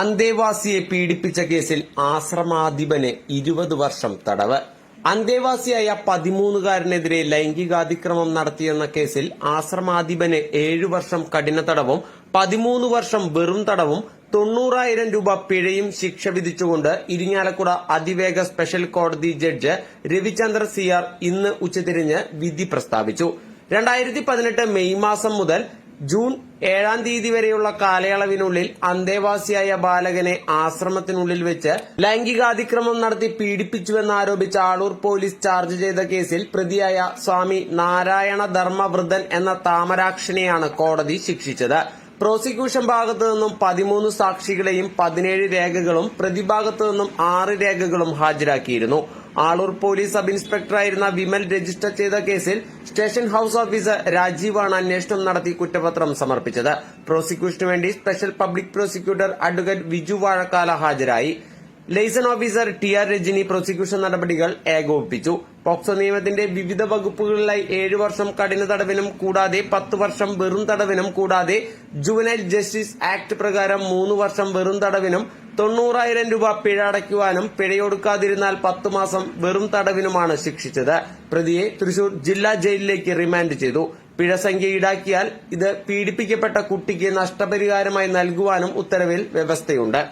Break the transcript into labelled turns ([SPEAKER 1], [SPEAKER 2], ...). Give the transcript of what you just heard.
[SPEAKER 1] അന്തേവാസിയെ പീഡിപ്പിച്ച കേസിൽ ആശ്രമാധിപന് ഇരുപത് വർഷം തടവ്. അന്തേവാസിയായ പതിമൂന്നുകാരനെതിരെ ലൈംഗികാതിക്രമം നടത്തിയെന്ന കേസിൽ ആശ്രമാധിപന് ഏഴു വർഷം കഠിന തടവും പതിമൂന്ന് വർഷം വെറും തടവും തൊണ്ണൂറായിരം രൂപ പിഴയും ശിക്ഷ വിധിച്ചുകൊണ്ട് ഇരിങ്ങാലക്കുട അതിവേഗ സ്പെഷ്യൽ കോടതി ജഡ്ജ് രവിചന്ദ്ര സിയാർ ഇന്ന് ഉച്ചതിരിഞ്ഞ് വിധി പ്രസ്താവിച്ചു. രണ്ടായിരത്തി പതിനെട്ട് മെയ് മാസം മുതൽ ജൂൺ ഏഴാം തീയതി വരെയുള്ള കാലയളവിനുള്ളിൽ അന്തേവാസിയായ ബാലകനെ ആശ്രമത്തിനുള്ളിൽ വെച്ച് ലൈംഗികാതിക്രമം നടത്തി പീഡിപ്പിച്ചുവെന്നാരോപിച്ച് ആളൂർ പോലീസ് ചാർജ് ചെയ്ത കേസിൽ പ്രതിയായ സ്വാമി നാരായണ ധർമ്മവൃദ്ധൻ എന്ന താമരാക്ഷനെയാണ് കോടതി ശിക്ഷിച്ചത്. പ്രോസിക്യൂഷൻ ഭാഗത്തു നിന്നും പതിമൂന്ന് സാക്ഷികളെയും പതിനേഴ് രേഖകളും പ്രതിഭാഗത്തു നിന്നും ആറ് രേഖകളും ഹാജരാക്കിയിരുന്നു. ആളൂർ പോലീസ് സബ് ഇൻസ്പെക്ടറായിരുന്ന വിമൽ രജിസ്റ്റർ ചെയ്ത കേസിൽ സ്റ്റേഷൻ ഹൌസ് ഓഫീസർ രാജീവാണ് അന്വേഷണം നടത്തി കുറ്റപത്രം സമർപ്പിച്ചത്. പ്രോസിക്യൂഷനു വേണ്ടി special public prosecutor advocate Viju Vazhakkala ഹാജരായി. Liaison officer T R Rajani prosecution നടപടികൾ ഏകോപിപ്പിച്ചു. പോക്സോ നിയമത്തിന്റെ വിവിധ വകുപ്പുകളിലായി ഏഴു വർഷം കഠിന തടവിനും കൂടാതെ പത്ത് വർഷം വെറും തടവിനും കൂടാതെ ജുവനൈൽ ജസ്റ്റിസ് ആക്ട് പ്രകാരം മൂന്ന് വർഷം വെറും തടവിനും തൊണ്ണൂറായിരം രൂപ പിഴ അടയ്ക്കുവാനും പിഴയൊടുക്കാതിരുന്നാൽ പത്ത് മാസം വെറും തടവിനുമാണ് ശിക്ഷിച്ചത്. പ്രതിയെ തൃശൂർ ജില്ലാ ജയിലിലേക്ക് റിമാൻഡ് ചെയ്തു. പിഴ സംഖ്യ ഈടാക്കിയാൽ ഇത് പീഡിപ്പിക്കപ്പെട്ട കുട്ടിക്ക് നഷ്ടപരിഹാരമായി നൽകുവാനും ഉത്തരവിൽ വ്യവസ്ഥയുണ്ട്.